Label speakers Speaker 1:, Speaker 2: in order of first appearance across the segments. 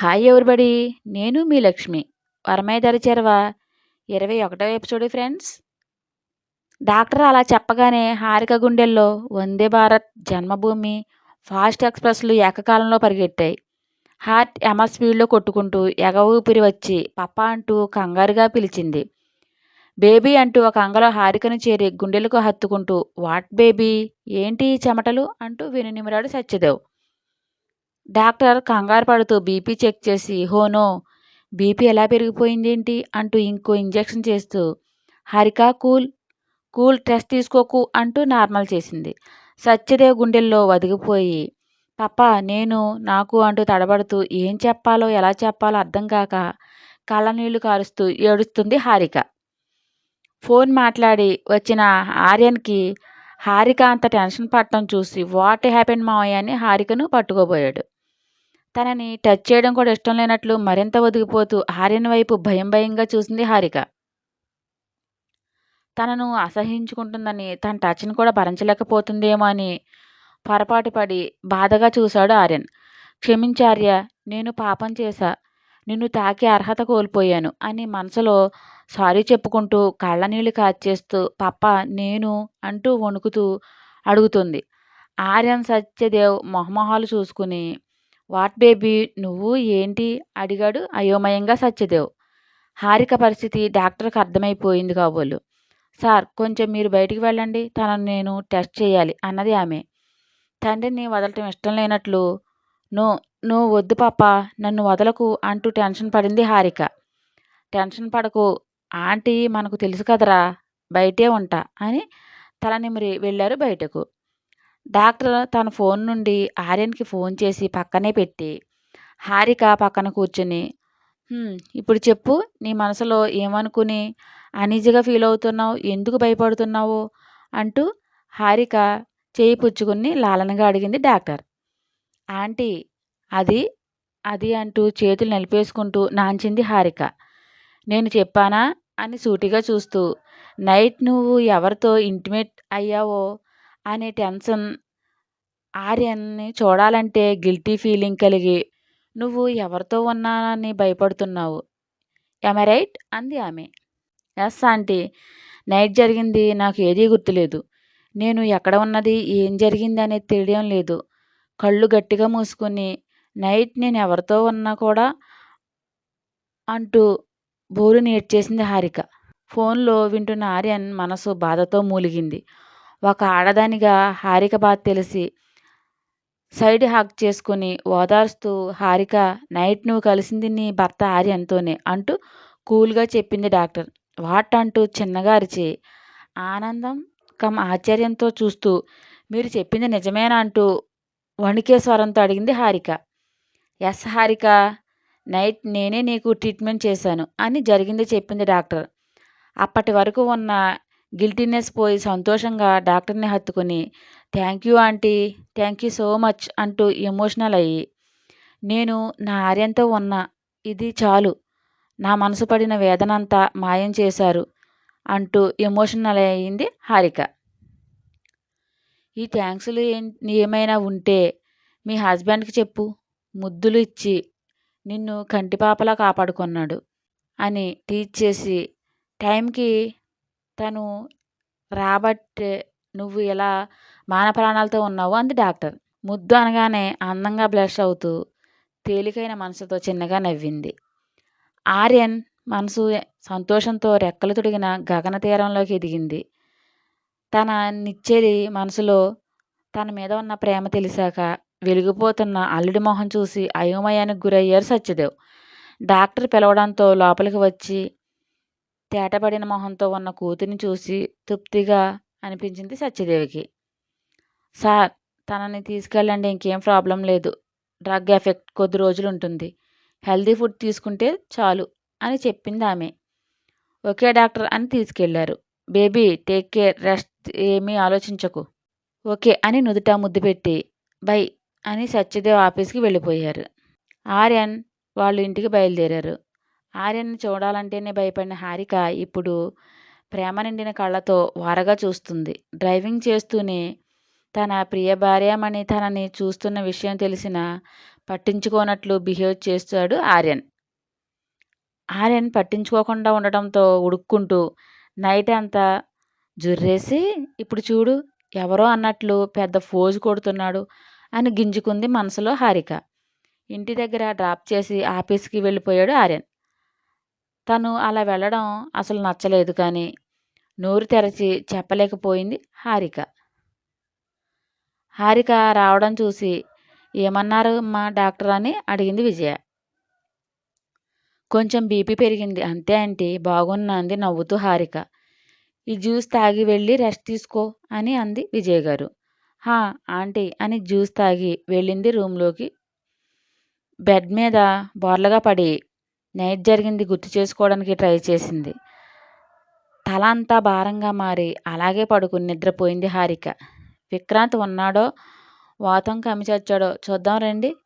Speaker 1: Hi everybody? నేను మీ లక్ష్మి. వరమేదరి చెరవ. ఇరవై ఒకటో ఎపిసోడ్ ఫ్రెండ్స్. డాక్టర్ అలా చెప్పగానే హారిక గుండెల్లో వందే భారత్ జన్మభూమి ఫాస్ట్ ఎక్స్ప్రెస్లు ఏకకాలంలో పరిగెట్టాయి. హార్ట్ ఎమ స్పీడ్లో కొట్టుకుంటూ ఎగ ఊపిరి వచ్చి పప్ప అంటూ కంగారుగా పిలిచింది. బేబీ అంటూ ఒక అంగలో హారికను చేరి గుండెలకు హత్తుకుంటూ వాట్ బేబీ? ఏంటి ఈ చెమటలు? అంటూ వినునిమిరాడు సత్యదేవ్ డాక్టర్ కంగారు పడుతూ బీపీ చెక్ చేసి హోనో బీపీ ఎలా పెరిగిపోయిందేంటి? అంటూ ఇంకో ఇంజెక్షన్ చేస్తూ హరిక కూల్ కూల్ టెస్ట్ తీసుకోకు అంటూ నార్మల్ చేసింది. సత్యదేవ్ గుండెల్లో వదిగిపోయి పాప నేను నాకు అంటూ తడబడుతూ ఏం చెప్పాలో ఎలా చెప్పాలో అర్థం కాక కళ్ళనీళ్ళు కారుస్తూ ఏడుస్తుంది హారిక. ఫోన్ మాట్లాడి వచ్చిన ఆర్యన్కి హారిక అంత టెన్షన్ పట్టడం చూసి వాట్ హ్యాపెన్ మావయ్య అని హారికను పట్టుకోబోయాడు. తనని టచ్ చేయడం కూడా ఇష్టం లేనట్లు మరింత ఒదిగిపోతూ ఆర్యన్ వైపు భయం భయంగా చూసింది హారిక. తనను అసహించుకుంటుందని తన టచ్ని కూడా భరించలేకపోతుందేమో అని పొరపాటు పడి బాధగా చూశాడు ఆర్యన్. క్షమించార్య నేను పాపం చేశా. నిన్ను తాకే అర్హత కోల్పోయాను అని మనసులో సారీ చెప్పుకుంటూ కళ్ళనీళ్ళు కాచేస్తూ పప్ప నేను అంటూ వణుకుతూ అడుగుతుంది. ఆర్యన్ సత్యదేవ్ మొహమొహాలు చూసుకుని వాట్ బేబీ నువ్వు ఏంటి అడిగాడు అయోమయంగా సత్యదేవ్. హారిక పరిస్థితి డాక్టర్కి అర్థమైపోయింది కాబోలు. సార్ కొంచెం మీరు బయటికి వెళ్ళండి తనను నేను టెస్ట్ చేయాలి అన్నది ఆమె. తండ్రిని వదలటం ఇష్టం లేనట్లు నో నువ్వు వద్దు పాప నన్ను వదలకు అంటూ టెన్షన్ పడింది హారిక. టెన్షన్ పడకు ఆంటీ మనకు తెలుసు కదరా బయటే ఉంటా అని తల నిమిరి వెళ్ళారు బయటకు. డాక్టర్ తన ఫోన్ నుండి ఆర్యన్కి ఫోన్ చేసి పక్కనే పెట్టి హారిక పక్కన కూర్చుని ఇప్పుడు చెప్పు నీ మనసులో ఏమనుకుని అనీజీగా ఫీల్ అవుతున్నావు? ఎందుకు భయపడుతున్నావు? అంటూ హారిక చేయి పుచ్చుకుని లాలనగా అడిగింది డాక్టర్. ఆంటీ అది అది అంటూ చేతులు నిలిపేసుకుంటూ నాంచింది హారిక. నేను చెప్పానా? అని సూటిగా చూస్తూ నైట్ నువ్వు ఎవరితో ఇంటిమేట్ అయ్యావో అనే టెన్షన్ ఆర్యన్ని చూడాలంటే గిల్టీ ఫీలింగ్ కలిగి నువ్వు ఎవరితో ఉన్నానని భయపడుతున్నావు? ఎమ రైట్ అంది ఆమె. Yes aunty. నైట్ జరిగింది నాకు ఏదీ గుర్తులేదు. నేను ఎక్కడ ఉన్నది ఏం జరిగింది అనేది తెలియడం లేదు. కళ్ళు గట్టిగా మూసుకొని నైట్ నేను ఎవరితో ఉన్నా కూడా అంటూ బోరు నేర్చేసింది హారిక. ఫోన్లో వింటున్న ఆర్యన్ మనసు బాధతో మూలిగింది. ఒక ఆడదానిగా హారిక బాధ తెలిసి సైడ్ హాక్ చేసుకుని ఓదార్స్తూ హారిక నైట్ నువ్వు కలిసింది నీ భర్త ఆర్యన్తోనే అంటూ కూల్గా చెప్పింది డాక్టర్. వాట్? అంటూ చిన్నగా అరిచి ఆనందం కమ్ ఆశ్చర్యంతో చూస్తూ మీరు చెప్పింది నిజమేనా? అంటూ వణికే స్వరంతో అడిగింది హారిక. ఎస్ హారిక నైట్ నేనే నీకు ట్రీట్మెంట్ చేశాను అని జరిగింది చెప్పింది డాక్టర్. అప్పటి వరకు ఉన్న గిల్టీనెస్ పోయి సంతోషంగా డాక్టర్ని హత్తుకుని thank you aunty thank you so much అంటూ ఎమోషనల్ అయ్యి నేను నా ఆర్యంతో ఉన్నా ఇది చాలు నా మనసు పడిన వేదనంతా మాయం చేశారు అంటూ ఎమోషనల్ అయింది హారిక. ఈ థ్యాంక్స్లు ఏమైనా ఉంటే మీ హస్బెండ్కి చెప్పు ముద్దులు ఇచ్చి నిన్ను కంటిపాపలా కాపాడుకున్నాడు అని టీచ్ చేసి టైంకి తను రాబట్టే నువ్వు ఇలా మానప్రాణాలతో ఉన్నావు అంది డాక్టర్. ముద్దు అనగానే అందంగా బ్లష్ అవుతూ తేలికైన మనసుతో చిన్నగా నవ్వింది. ఆర్యన్ మనసు సంతోషంతో రెక్కలు తొడిగిన గగన తీరంలోకి ఎదిగింది. తన నిచ్చేది మనసులో తన మీద ఉన్న ప్రేమ తెలిసాక వెలిగిపోతున్న అల్లుడి మొహం చూసి అయోమయానికి గురయ్యారు సత్యదేవ్. డాక్టర్ పిలవడంతో లోపలికి వచ్చి తేటపడిన మొహంతో ఉన్న కూతురిని చూసి తృప్తిగా అనిపించింది సత్యదేవికి. సార్ తనని తీసుకెళ్ళండి ఇంకేం ప్రాబ్లం లేదు. డ్రగ్ ఎఫెక్ట్ కొద్ది రోజులు ఉంటుంది హెల్దీ ఫుడ్ తీసుకుంటే చాలు అని చెప్పింది ఆమె. ఓకే డాక్టర్ అని తీసుకెళ్ళారు బేబీ టేక్ కేర్ రెస్ట్ ఏమీ ఆలోచించకు. ఓకే అని నుదుట ముద్దు పెట్టి బై అని సత్యదేవ్ ఆఫీస్కి వెళ్ళిపోయారు. ఆర్యన్ వాళ్ళు ఇంటికి బయలుదేరారు. ఆర్యన్ని చూడాలంటేనే భయపడిన హారిక ఇప్పుడు ప్రేమ నిండిన కళ్ళతో వారగా చూస్తుంది. డ్రైవింగ్ చేస్తూనే తన ప్రియ భార్యమణి తనని చూస్తున్న విషయం తెలిసిన పట్టించుకోనట్లు బిహేవ్ చేస్తాడు ఆర్యన్. ఆర్యన్ పట్టించుకోకుండా ఉండటంతో ఉడుక్కుంటూ నైట్ అంతా జుర్రేసి ఇప్పుడు చూడు ఎవరో అన్నట్లు పెద్ద ఫోజు కొడుతున్నాడు అని గింజుకుంది మనసులో హారిక. ఇంటి దగ్గర డ్రాప్ చేసి ఆఫీస్కి వెళ్ళిపోయాడు ఆర్యన్. తను అలా వెళ్ళడం అసలు నచ్చలేదు కానీ నోరు తెరచి చెప్పలేకపోయింది హారిక. హారిక రావడం చూసి ఏమన్నారు మా డాక్టర్ అని అడిగింది విజయ. కొంచెం బీపీ పెరిగింది. అంతే అంటే బాగున్నా అంది నవ్వుతూ హారిక. ఈ జ్యూస్ తాగి వెళ్ళి రెస్ట్ తీసుకో అని అంది విజయ్ గారు. హా ఆంటీ అని జ్యూస్ తాగి వెళ్ళింది రూమ్లోకి. బెడ్ మీద బోర్లగా పడి నైట్ జరిగింది గుర్తు చేసుకోవడానికి ట్రై చేసింది. తల అంతా భారంగా మారి అలాగే పడుకుని నిద్రపోయింది హారిక. విక్రాంత్ ఉన్నాడో? వాతం కమ్మి చచ్చాడో? చూద్దాం రండి.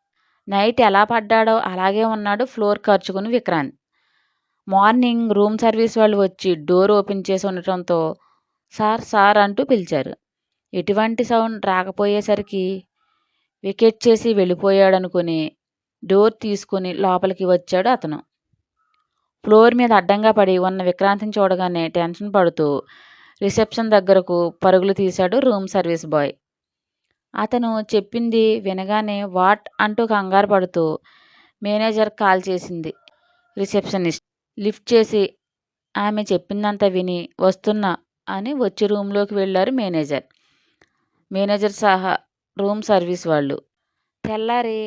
Speaker 1: నైట్ ఎలా పడ్డాడో అలాగే ఉన్నాడు ఫ్లోర్ ఖర్చుకుని విక్రాంత్. మార్నింగ్ రూమ్ సర్వీస్ వాళ్ళు వచ్చి డోర్ ఓపెన్ చేసి ఉండటంతో సార్ సార్ అంటూ పిలిచారు. ఎటువంటి సౌండ్ రాకపోయేసరికి వికెట్ చేసి వెళ్ళిపోయాడనుకుని డోర్ తీసుకుని లోపలికి వచ్చాడు అతను. ఫ్లోర్ మీద అడ్డంగా పడి ఉన్న విక్రాంతిని చూడగానే టెన్షన్ పడుతూ రిసెప్షన్ దగ్గరకు పరుగులు తీశాడు రూమ్ సర్వీస్ బాయ్. అతను చెప్పింది వినగానే వాట్ అంటూ కంగారు పడుతూ మేనేజర్ కాల్ చేసింది రిసెప్షనిస్ట్. లిఫ్ట్ చేసి ఆమె చెప్పిందంతా విని వస్తున్నా అని వచ్చి రూమ్లోకి వెళ్ళారు మేనేజర్. మేనేజర్ సహా రూమ్ సర్వీస్ వాళ్ళు. తెల్లారి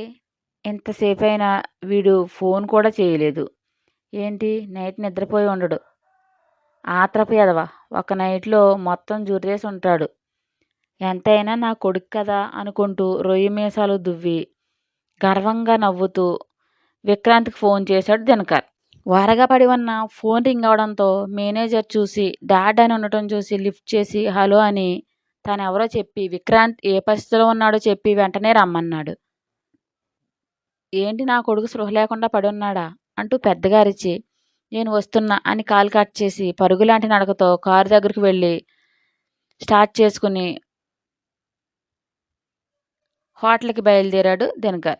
Speaker 1: ఎంతసేపు అయినా వీడు ఫోన్ కూడా చేయలేదు. ఏంటి? నైట్ నిద్రపోయి ఉండడు. ఆత్రపు ఎదవ ఒక నైట్లో మొత్తం జుర్రేసి ఉంటాడు. ఎంతైనా నా కొడుకు కదా అనుకుంటూ రొయ్యి మీసాలు దువ్వి గర్వంగా నవ్వుతూ విక్రాంత్కి ఫోన్ చేశాడు దినకర్. వారగా పడి ఉన్న ఫోన్ రింగ్ అవడంతో మేనేజర్ చూసి డాడ్ అని ఉండటం చూసి లిఫ్ట్ చేసి హలో అని తను ఎవరో చెప్పి విక్రాంత్ ఏ పరిస్థితిలో ఉన్నాడో చెప్పి వెంటనే రమ్మన్నాడు. ఏంటి నా కొడుకు స్పృహ లేకుండా పడి ఉన్నాడా అంటూ పెద్దగా అరిచి నేను వస్తున్నా అని కాల్ కట్ చేసి పరుగులాంటి నడకతో కారు దగ్గరికి వెళ్ళి స్టార్ట్ చేసుకుని హోటల్కి బయలుదేరాడు దినకర్.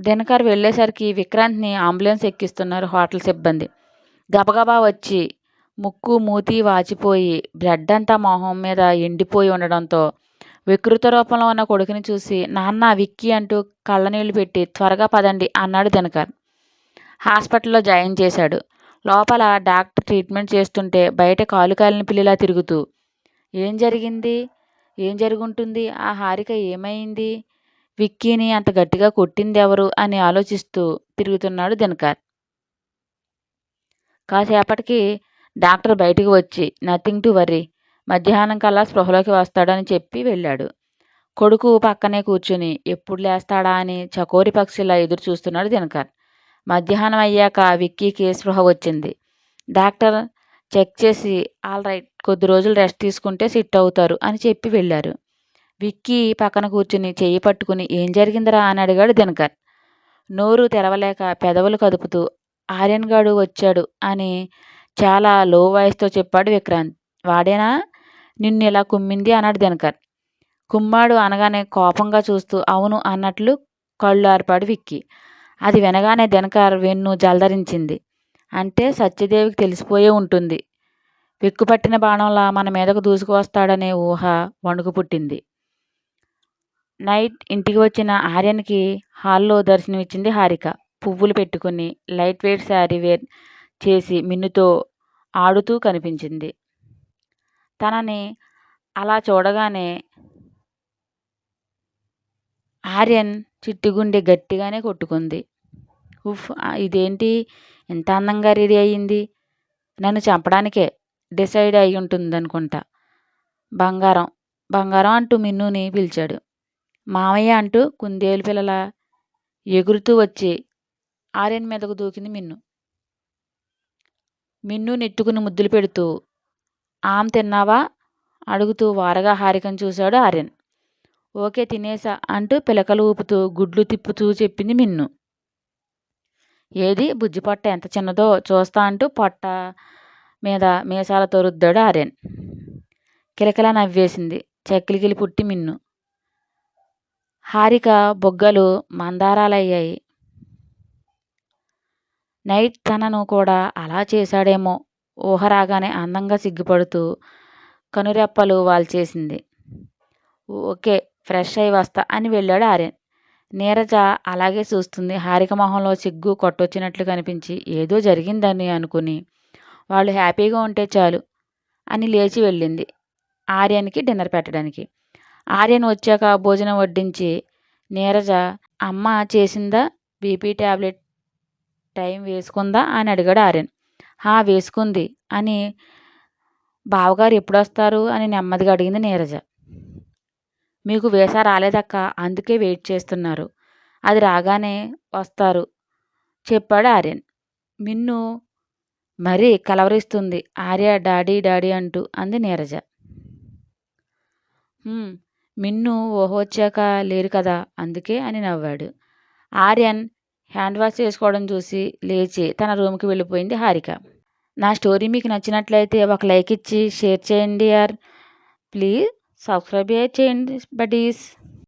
Speaker 1: దినకర్ వెళ్ళేసరికి విక్రాంత్ని అంబులెన్స్ ఎక్కిస్తున్నారు హోటల్ సిబ్బంది. గబగబా వచ్చి ముక్కు మూతి వాచిపోయి బ్లడ్ అంతా మొహం మీద ఎండిపోయి ఉండడంతో వికృత రూపంలో ఉన్న కొడుకుని చూసి నాన్న విక్కీ అంటూ కళ్ళనీళ్ళు పెట్టి త్వరగా పదండి అన్నాడు దినకర్. హాస్పిటల్లో జాయిన్ చేశాడు. లోపల డాక్టర్ ట్రీట్మెంట్ చేస్తుంటే బయట కాలు కాలిన పిల్లిలా తిరుగుతూ ఏం జరిగింది? ఏం జరుగుంటుంది? ఆ హారిక ఏమైంది? విక్కీని అంత గట్టిగా కొట్టింది ఎవరు అని ఆలోచిస్తూ తిరుగుతున్నాడు దినకర్. కాసేపటికి డాక్టర్ బయటికి వచ్చి నథింగ్ టు వర్రీ. మధ్యాహ్నం కల్లా స్పృహలోకి వస్తాడని చెప్పి వెళ్ళాడు. కొడుకు పక్కనే కూర్చుని ఎప్పుడు లేస్తాడా? అని చకోరి పక్షిలా ఎదురు చూస్తున్నాడు దినకర్. మధ్యాహ్నం అయ్యాక విక్కీకి స్పృహ వచ్చింది డాక్టర్ చెక్ చేసి ఆల్ రైట్ కొద్ది రోజులు రెస్ట్ తీసుకుంటే సిట్ అవుతారు అని చెప్పి వెళ్ళారు. విక్కీ పక్కన కూర్చుని చెయ్యి పట్టుకుని ఏం జరిగిందిరా? అని అడిగాడు దినకర్. నోరు తెరవలేక పెదవులు కదుపుతూ ఆర్యన్ గాడు వచ్చాడు అని చాలా లో వాయిస్తో చెప్పాడు విక్రాంత్. వాడేనా? నిన్ను ఇలా కుమ్మింది అన్నాడు దినకర్. కుమ్మాడు అనగానే కోపంగా చూస్తూ అవును అన్నట్లు కళ్ళు ఆర్పాడు విక్కీ. అది వినగానే దినకర్ వెన్ను జలధరించింది అంటే సత్యదేవికి తెలిసిపోయే ఉంటుంది. వెక్కుపట్టిన బాణంలా మన మీదకు దూసుకువస్తాడనే ఊహ వణుకు పుట్టింది. నైట్ ఇంటికి వచ్చిన ఆర్యన్కి హాల్లో దర్శనమిచ్చింది హారిక. పువ్వులు పెట్టుకుని లైట్ వెయిట్ శారీ వేర్ చేసి మిన్నుతో ఆడుతూ కనిపించింది. తనని అలా చూడగానే ఆర్యన్ చిట్టుగుండె గట్టిగానే కొట్టుకుంది. ఉఫ్ ఇదేంటి? ఎంత అందంగా రెడీ అయ్యింది? నన్ను చంపడానికే డిసైడ్ అయి ఉంటుంది అనుకుంటా బంగారం బంగారం అంటూ మిన్నుని పిలిచాడు. మామయ్య అంటూ కుందేలు పిల్లల ఎగురుతూ వచ్చి ఆర్యన్ మీదకు దూకింది మిన్ను. మిన్ను నెట్టుకుని ముద్దులు పెడుతూ ఆమ్ తిన్నావా? అడుగుతూ వారగా హారికను చూశాడు ఆర్యన్. ఓకే తినేసా అంటూ పిలకలు ఊపుతూ గుడ్లు తిప్పుతూ చెప్పింది మిన్ను. ఏది? బుజ్జి పొట్ట ఎంత చిన్నదో చూస్తా అంటూ పొట్ట మీద మీసాలతో రుద్దాడు ఆర్యన్. కిలకిలా నవ్వేసింది. చెక్కిలికిలి పుట్టి మిన్ను. హారిక బొగ్గలు మందారాలయ్యాయి. నైట్ తనను కూడా అలా చేశాడేమో. ఊహ రాగానే అందంగా సిగ్గుపడుతూ కనురెప్పలు వాల్చేసింది. ఓకే ఫ్రెష్ అయి వస్తా అని వెళ్ళాడు ఆర్యన్. నీరజ అలాగే చూస్తుంది. హారిక మొహంలో సిగ్గు కొట్టొచ్చినట్లు కనిపించి ఏదో జరిగిందని అనుకుని. వాళ్ళు హ్యాపీగా ఉంటే చాలు అని లేచి వెళ్ళింది ఆర్యన్కి డిన్నర్ పెట్టడానికి. ఆర్యన్ వచ్చాక భోజనం వడ్డించి నీరజ అమ్మ చేసిందా? బీపీ ట్యాబ్లెట్ టైం వేసుకుందా? అని అడిగాడు ఆర్యన్. హా వేసుకుంది అని బావగారు ఎప్పుడొస్తారు అని నెమ్మదిగా అడిగింది నీరజ. మీకు వీసా రాలేదక్క అందుకే వెయిట్ చేస్తున్నారు. అది రాగానే వస్తారు. చెప్పాడు ఆర్యన్. మిన్ను మరీ కలవరిస్తుంది. ఆర్య డాడీ డాడీ అంటూ అంది నీరజ. మిన్ను ఊహ వచ్చాక లేరు కదా అందుకే అని నవ్వాడు. ఆర్యన్ హ్యాండ్ వాష్ చేసుకోవడం చూసి లేచి తన రూమ్కి వెళ్ళిపోయింది హారిక. నా స్టోరీ మీకు నచ్చినట్లయితే ఒక లైక్ ఇచ్చి షేర్ చేయండి యార్ please. సబ్స్క్రైబ్ చేయండి బడీస్